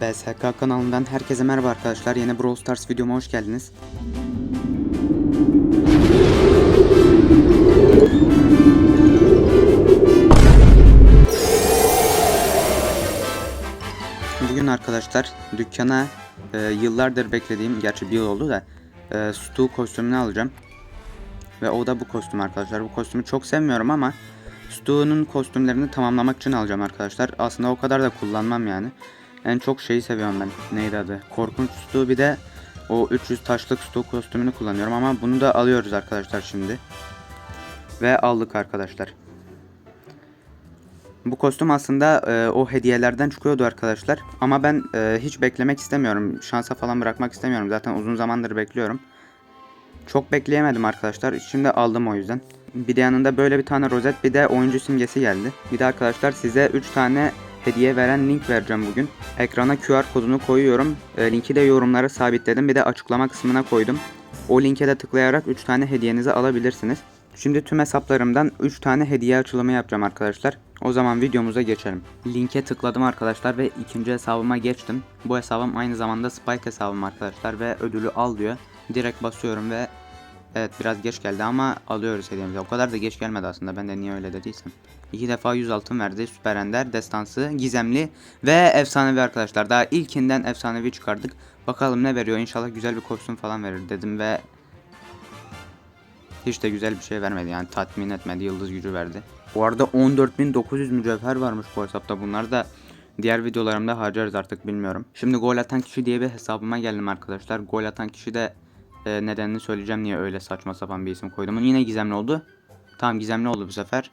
BSK kanalından herkese merhaba arkadaşlar. Yeni Brawl Stars videoma hoş geldiniz. Bugün arkadaşlar dükkana e, yıllardır beklediğim, gerçi bir yıl oldu da e, Stu kostümünü alacağım. Ve o da bu kostüm arkadaşlar. Bu kostümü çok sevmiyorum ama Stu'nun kostümlerini tamamlamak için alacağım arkadaşlar. Aslında o kadar da kullanmam yani. En çok şeyi seviyorum ben. Neydi adı? Korkunç Stu bir de o 300 taşlık Stu kostümünü kullanıyorum ama bunu da alıyoruz arkadaşlar şimdi. Ve aldık arkadaşlar. Bu kostüm aslında e, o hediyelerden çıkıyordu arkadaşlar. Ama ben e, hiç beklemek istemiyorum. Şansa falan bırakmak istemiyorum. Zaten uzun zamandır bekliyorum. Çok bekleyemedim arkadaşlar. Şimdi aldım o yüzden. Bir de yanında böyle bir tane rozet bir de oyuncu simgesi geldi. Bir de arkadaşlar size 3 tane hediye veren link vereceğim bugün. Ekrana QR kodunu koyuyorum. E, linki de yorumlara sabitledim. Bir de açıklama kısmına koydum. O linke de tıklayarak 3 tane hediyenizi alabilirsiniz. Şimdi tüm hesaplarımdan 3 tane hediye açılımı yapacağım arkadaşlar. O zaman videomuza geçelim. Linke tıkladım arkadaşlar ve ikinci hesabıma geçtim. Bu hesabım aynı zamanda Spike hesabım arkadaşlar ve ödülü al diyor. Direkt basıyorum ve evet biraz geç geldi ama alıyoruz hediyemizi. O kadar da geç gelmedi aslında ben de niye öyle dediysem. İki defa 100 altın verdi. Süper Ender, Destansı, Gizemli ve Efsanevi arkadaşlar. Daha ilkinden Efsanevi çıkardık. Bakalım ne veriyor. İnşallah güzel bir kostüm falan verir dedim ve hiç de güzel bir şey vermedi yani tatmin etmedi yıldız gücü verdi. Bu arada 14.900 mücevher varmış bu hesapta bunlar da diğer videolarımda harcarız artık bilmiyorum. Şimdi gol atan kişi diye bir hesabıma geldim arkadaşlar. Gol atan kişi de e, nedenini söyleyeceğim niye öyle saçma sapan bir isim koydum. Yine gizemli oldu. Tamam gizemli oldu bu sefer.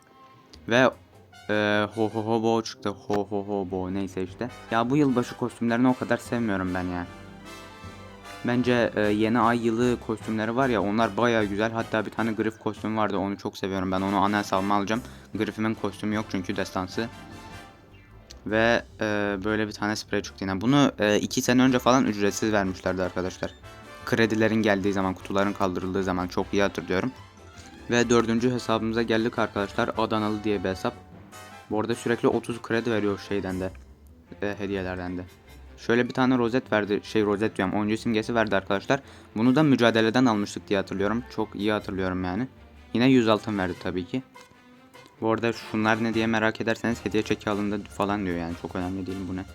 Ve e, ho ho ho bo çıktı. Ho ho ho bo neyse işte. Ya bu yılbaşı kostümlerini o kadar sevmiyorum ben ya. Bence e, yeni ay yılı kostümleri var ya onlar baya güzel. Hatta bir tane Griff kostümü vardı onu çok seviyorum. Ben onu ana hesabıma alacağım. Griff'imin kostümü yok çünkü destansı. Ve e, böyle bir tane sprey çıktı yine. Bunu 2 sene önce falan ücretsiz vermişlerdi arkadaşlar. Kredilerin geldiği zaman, kutuların kaldırıldığı zaman çok iyi hatırlıyorum. Ve dördüncü hesabımıza geldik arkadaşlar. Adanalı diye bir hesap. Bu arada sürekli 30 kredi veriyor şeyden de. E, hediyelerden de. Şöyle bir tane rozet verdi. Şey rozet diyorum. Oyuncu simgesi verdi arkadaşlar. Bunu da mücadeleden almıştık diye hatırlıyorum. Çok iyi hatırlıyorum yani. Yine 100 altın verdi tabii ki. Bu arada şunlar ne diye merak ederseniz hediye çeki alındı falan diyor yani. Çok önemli değil bu ne.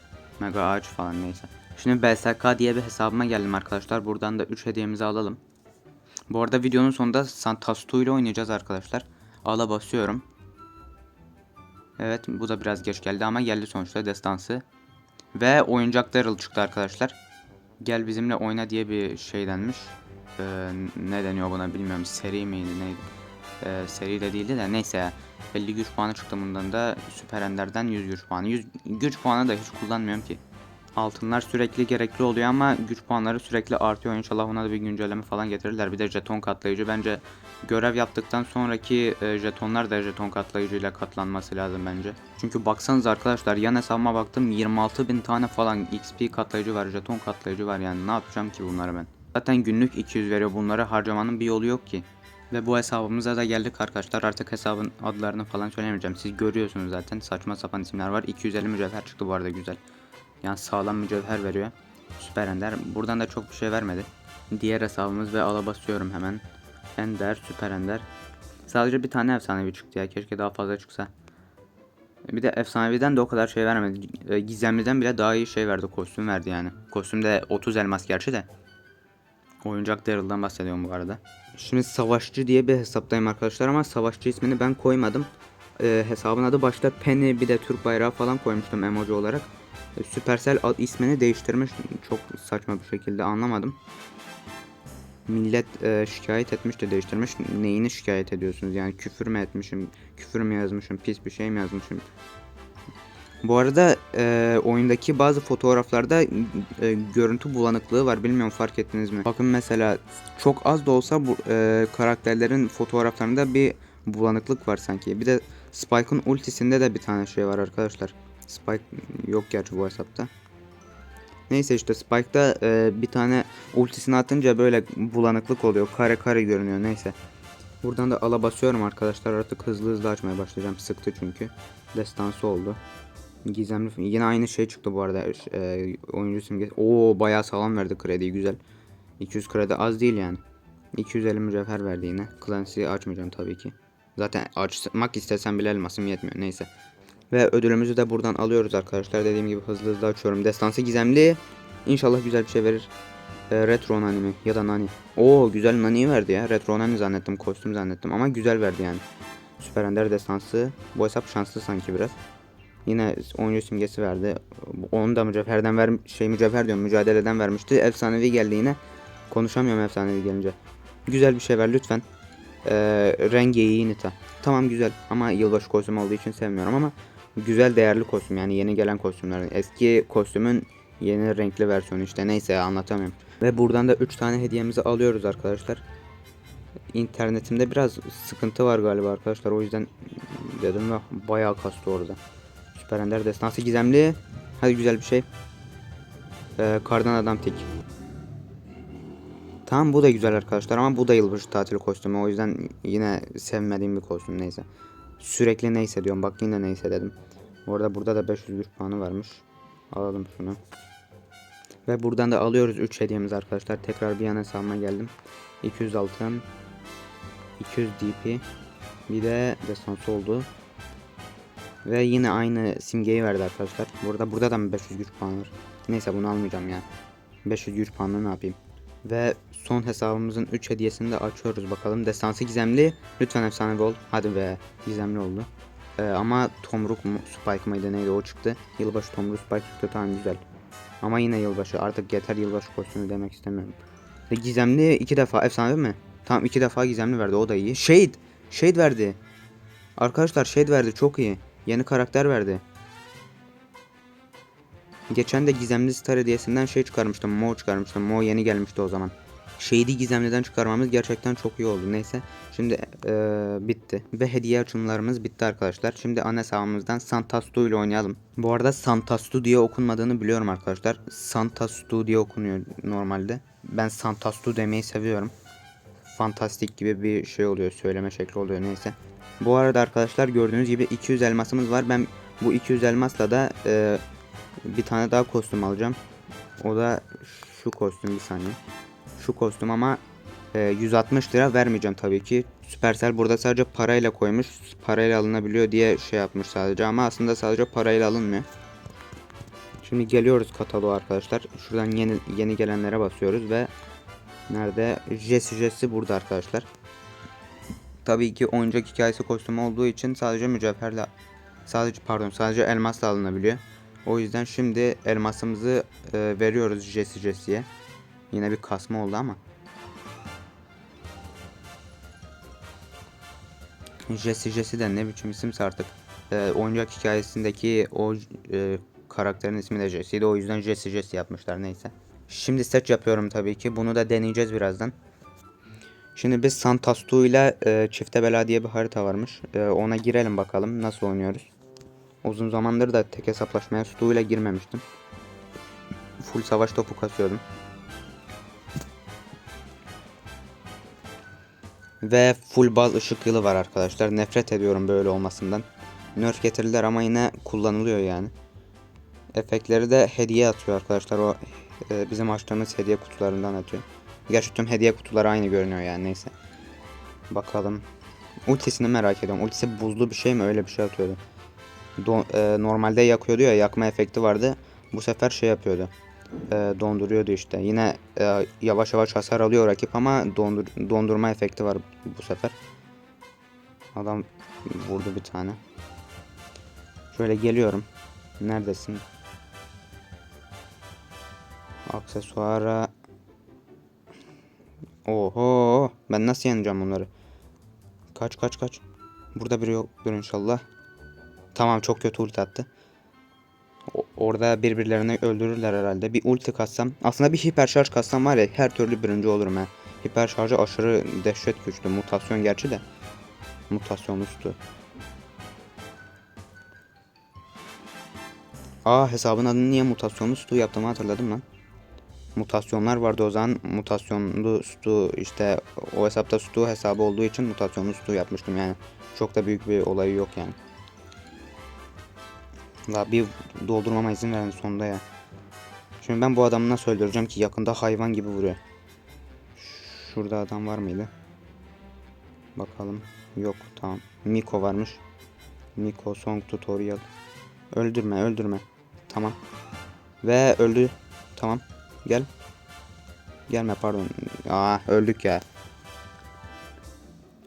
Mega ağaç falan neyse. Şimdi BSK diye bir hesabıma geldim arkadaşlar. Buradan da 3 hediyemizi alalım. Bu arada videonun sonunda Santastu ile oynayacağız arkadaşlar. Ala basıyorum. Evet bu da biraz geç geldi ama geldi sonuçta destansı. Ve oyuncak Daryl çıktı arkadaşlar. Gel bizimle oyna diye bir şey denmiş. Ee, ne deniyor buna bilmiyorum. Seri miydi neydi? Ee, seri de değildi de neyse ya. 50 güç puanı çıktı bundan da Süper Ender'den 100 güç puanı. 100 güç puanı da hiç kullanmıyorum ki. Altınlar sürekli gerekli oluyor ama güç puanları sürekli artıyor. İnşallah ona da bir güncelleme falan getirirler. Bir de jeton katlayıcı bence görev yaptıktan sonraki e, jetonlar da jeton katlayıcıyla katlanması lazım bence. Çünkü baksanız arkadaşlar yan hesabıma baktım 26 bin tane falan XP katlayıcı var, jeton katlayıcı var yani ne yapacağım ki bunları ben. Zaten günlük 200 veriyor bunları harcamanın bir yolu yok ki. Ve bu hesabımıza da geldik arkadaşlar. Artık hesabın adlarını falan söylemeyeceğim. Siz görüyorsunuz zaten saçma sapan isimler var. 250 mücevher çıktı bu arada güzel. Yani sağlam mücevher veriyor. Süper Ender. Buradan da çok bir şey vermedi. Diğer hesabımız ve ala basıyorum hemen. Ender, Süper Ender. Sadece bir tane efsanevi çıktı ya. Keşke daha fazla çıksa. Bir de efsaneviden de o kadar şey vermedi. E, Gizemliden bile daha iyi şey verdi. Kostüm verdi yani. Kostüm de 30 elmas gerçi de. Oyuncak Daryl'dan bahsediyorum bu arada. Şimdi savaşçı diye bir hesaptayım arkadaşlar ama savaşçı ismini ben koymadım. E, hesabın adı başta Penny bir de Türk bayrağı falan koymuştum emoji olarak. E, Supercell ad ismini değiştirmiş çok saçma bir şekilde anlamadım. Millet e, şikayet etmiş de değiştirmiş. Neyini şikayet ediyorsunuz? Yani küfür mü etmişim? Küfür mü yazmışım? Pis bir şey mi yazmışım? Bu arada e, oyundaki bazı fotoğraflarda e, görüntü bulanıklığı var. Bilmiyorum fark ettiniz mi? Bakın mesela çok az da olsa bu e, karakterlerin fotoğraflarında bir bulanıklık var sanki. Bir de Spike'ın ultisinde de bir tane şey var arkadaşlar. Spike yok gerçi bu hesapta. Neyse işte Spike'da e, bir tane ultisini atınca böyle bulanıklık oluyor. Kare kare görünüyor neyse. Buradan da ala basıyorum arkadaşlar. Artık hızlı hızlı açmaya başlayacağım. Sıktı çünkü. Destansı oldu. Gizemli yine aynı şey çıktı bu arada. E, oyuncu simgesi. Oo bayağı sağlam verdi krediyi güzel. 200 kredi az değil yani. 250 mücevher verdi yine. Clancy'yi açmayacağım tabii ki. Zaten açmak istesem bile elmasım yetmiyor. Neyse. Ve ödülümüzü de buradan alıyoruz arkadaşlar. Dediğim gibi hızlı hızlı açıyorum. Destansı gizemli. İnşallah güzel bir şey verir. E, retro nani mi? Ya da nani. Oo güzel nani verdi ya. Retro nani zannettim. Kostüm zannettim. Ama güzel verdi yani. Süper Ender destansı. Bu hesap şanslı sanki biraz. Yine oyuncu simgesi verdi. Onu da mücevherden ver şey mücevher diyorum mücadeleden vermişti. Efsanevi geldi yine. Konuşamıyorum efsanevi gelince. Güzel bir şey ver lütfen. Ee, rengeyi Nita. Tamam güzel ama yılbaşı kostümü olduğu için sevmiyorum ama güzel değerli kostüm yani yeni gelen kostümler. Eski kostümün yeni renkli versiyonu işte neyse anlatamıyorum. Ve buradan da 3 tane hediyemizi alıyoruz arkadaşlar. İnternetimde biraz sıkıntı var galiba arkadaşlar o yüzden dedim ve bayağı kastı orada. Süper Ender destansı gizemli. Hadi güzel bir şey. Ee, kardan adam tek. Tamam bu da güzel arkadaşlar ama bu da yılbaşı tatili kostümü. O yüzden yine sevmediğim bir kostüm neyse. Sürekli neyse diyorum. Bak yine neyse dedim. Bu arada burada da 500 güç puanı varmış. Alalım şunu. Ve buradan da alıyoruz 3 hediyemiz arkadaşlar. Tekrar bir yana hesabıma geldim. 200 altın. 200 DP. Bir de destansı oldu. Ve yine aynı simgeyi verdi arkadaşlar. Burada burada da mı 500 güç puanı var? Neyse bunu almayacağım ya. 500 güç puanını ne yapayım? Ve son hesabımızın 3 hediyesini de açıyoruz bakalım. Destansı gizemli. Lütfen efsanevi ol. Hadi be. Gizemli oldu. Ee, ama Tomruk mu, Spike mıydı neydi o çıktı. Yılbaşı Tomruk Spike çıktı tamam güzel. Ama yine yılbaşı. Artık yeter yılbaşı kostümü demek istemiyorum. Ve gizemli iki defa. Efsanevi mi? Tamam iki defa gizemli verdi. O da iyi. Shade. Shade verdi. Arkadaşlar Shade verdi. Çok iyi. Yeni karakter verdi. Geçen de Gizemli Star hediyesinden şey çıkarmıştım. Mo çıkarmıştım. Mo yeni gelmişti o zaman. Şeydi Gizemli'den çıkarmamız gerçekten çok iyi oldu. Neyse. Şimdi eee, bitti. Ve hediye açımlarımız bitti arkadaşlar. Şimdi ana sahamızdan Santastu ile oynayalım. Bu arada Santastu diye okunmadığını biliyorum arkadaşlar. Santastu diye okunuyor normalde. Ben Santastu demeyi seviyorum. Fantastik gibi bir şey oluyor. Söyleme şekli oluyor neyse. Bu arada arkadaşlar gördüğünüz gibi 200 elmasımız var. Ben bu 200 elmasla da eee, bir tane daha kostüm alacağım. O da şu kostüm bir saniye. Şu kostüm ama e, 160 lira vermeyeceğim tabii ki. Supercell burada sadece parayla koymuş. Parayla alınabiliyor diye şey yapmış sadece ama aslında sadece parayla alınmıyor. Şimdi geliyoruz kataloğa arkadaşlar. Şuradan yeni yeni gelenlere basıyoruz ve nerede? Jesse Jesse burada arkadaşlar. Tabii ki oyuncak hikayesi kostümü olduğu için sadece mücevherle sadece pardon sadece elmasla alınabiliyor. O yüzden şimdi elmasımızı e, veriyoruz Jesse Jesse'ye. Yine bir kasma oldu ama. Jesse Jesse de ne biçim isimse artık. E, oyuncak hikayesindeki o e, karakterin ismi de Jesse'ydi. O yüzden Jesse Jesse yapmışlar neyse. Şimdi seç yapıyorum tabii ki. Bunu da deneyeceğiz birazdan. Şimdi biz Santastu ile e, Çifte Bela diye bir harita varmış. E, ona girelim bakalım nasıl oynuyoruz. Uzun zamandır da tek hesaplaşmaya Stu ile girmemiştim. Full savaş topu kasıyordum. Ve full baz ışık yılı var arkadaşlar. Nefret ediyorum böyle olmasından. Nerf getirdiler ama yine kullanılıyor yani. Efektleri de hediye atıyor arkadaşlar. O e, bizim açtığımız hediye kutularından atıyor. Gerçi tüm hediye kutuları aynı görünüyor yani neyse. Bakalım. Ultisini merak ediyorum. Ultisi buzlu bir şey mi? Öyle bir şey atıyordu. Don- e, normalde yakıyordu ya yakma efekti vardı. Bu sefer şey yapıyordu. E, donduruyordu işte. Yine e, yavaş yavaş hasar alıyor rakip ama dondur dondurma efekti var bu sefer. Adam vurdu bir tane. Şöyle geliyorum. Neredesin? Aksesuara. Oho, ben nasıl yeneceğim bunları? Kaç kaç kaç. Burada biri yoktur inşallah. Tamam çok kötü ulti attı. Orada birbirlerini öldürürler herhalde. Bir ulti katsam. Aslında bir hiper şarj katsam var ya her türlü birinci olurum ha. Hiper şarjı aşırı dehşet güçlü. Mutasyon gerçi de. Mutasyon üstü. Aa hesabın adını niye mutasyonlu stu yaptığımı hatırladım lan. Mutasyonlar vardı o zaman. Mutasyonlu stu işte o hesapta stu hesabı olduğu için mutasyonlu stu yapmıştım yani. Çok da büyük bir olayı yok yani. La bir doldurmama izin verin sonunda ya. Şimdi ben bu adamı nasıl öldüreceğim ki yakında hayvan gibi vuruyor. Şurada adam var mıydı? Bakalım. Yok tamam. Miko varmış. Miko song tutorial. Öldürme öldürme. Tamam. Ve öldü. Tamam. Gel. Gelme pardon. Aa öldük ya.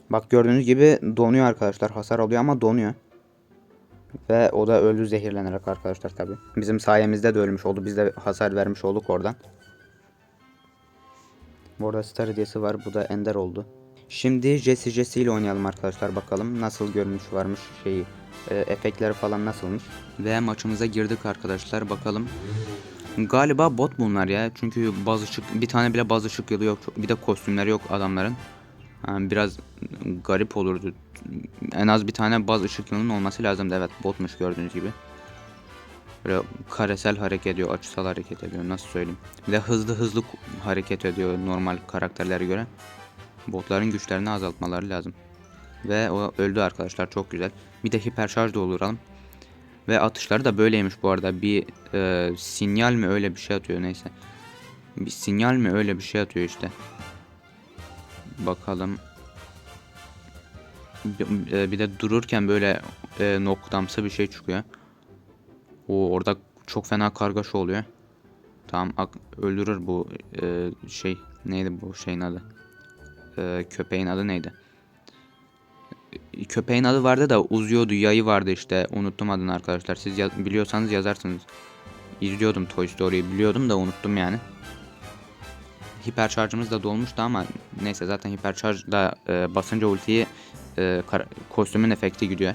Bak gördüğünüz gibi donuyor arkadaşlar. Hasar alıyor ama donuyor. Ve o da öldü zehirlenerek arkadaşlar tabi. Bizim sayemizde de ölmüş oldu. Biz de hasar vermiş olduk oradan. Bu arada star hediyesi var. Bu da ender oldu. Şimdi Jesse Jesse ile oynayalım arkadaşlar. Bakalım nasıl görünüş varmış şeyi. E, efektleri falan nasılmış. Ve maçımıza girdik arkadaşlar. Bakalım. Galiba bot bunlar ya. Çünkü baz ışık bir tane bile baz ışık yılı yok. Bir de kostümleri yok adamların. Yani biraz garip olurdu. En az bir tane baz ışık yılının olması lazımdı. Evet botmuş gördüğünüz gibi. Böyle karesel hareket ediyor, açısal hareket ediyor. Nasıl söyleyeyim? Bir de hızlı hızlı hareket ediyor normal karakterlere göre. Botların güçlerini azaltmaları lazım. Ve o öldü arkadaşlar çok güzel. Bir de hiper şarj dolduralım. Ve atışları da böyleymiş bu arada. Bir e, sinyal mi öyle bir şey atıyor neyse. Bir sinyal mi öyle bir şey atıyor işte. Bakalım. Bir, e, bir de dururken böyle e, noktamsı bir şey çıkıyor. O orada çok fena kargaşa oluyor. Tamam öldürür bu e, şey neydi bu şeyin adı? E, köpeğin adı neydi? E, Köpeğin adı vardı da uzuyordu yayı vardı işte unuttum adını arkadaşlar siz ya- biliyorsanız yazarsınız. İzliyordum Toy Story'yi biliyordum da unuttum yani. Hiper şarjımız da dolmuştu ama neyse zaten hiper şarj da e, basınca ultiyi e, kostümün efekti gidiyor.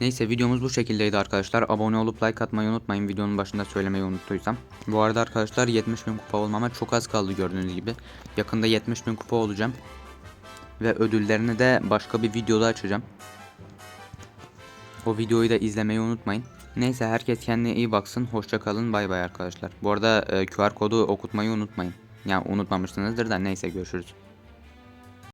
Neyse videomuz bu şekildeydi arkadaşlar. Abone olup like atmayı unutmayın videonun başında söylemeyi unuttuysam. Bu arada arkadaşlar 70 bin kupa olmama çok az kaldı gördüğünüz gibi. Yakında 70 bin kupa olacağım. Ve ödüllerini de başka bir videoda açacağım. O videoyu da izlemeyi unutmayın. Neyse herkes kendine iyi baksın. Hoşça kalın. Bay bay arkadaşlar. Bu arada e, QR kodu okutmayı unutmayın. Ya unutmamışsınızdır da neyse görüşürüz.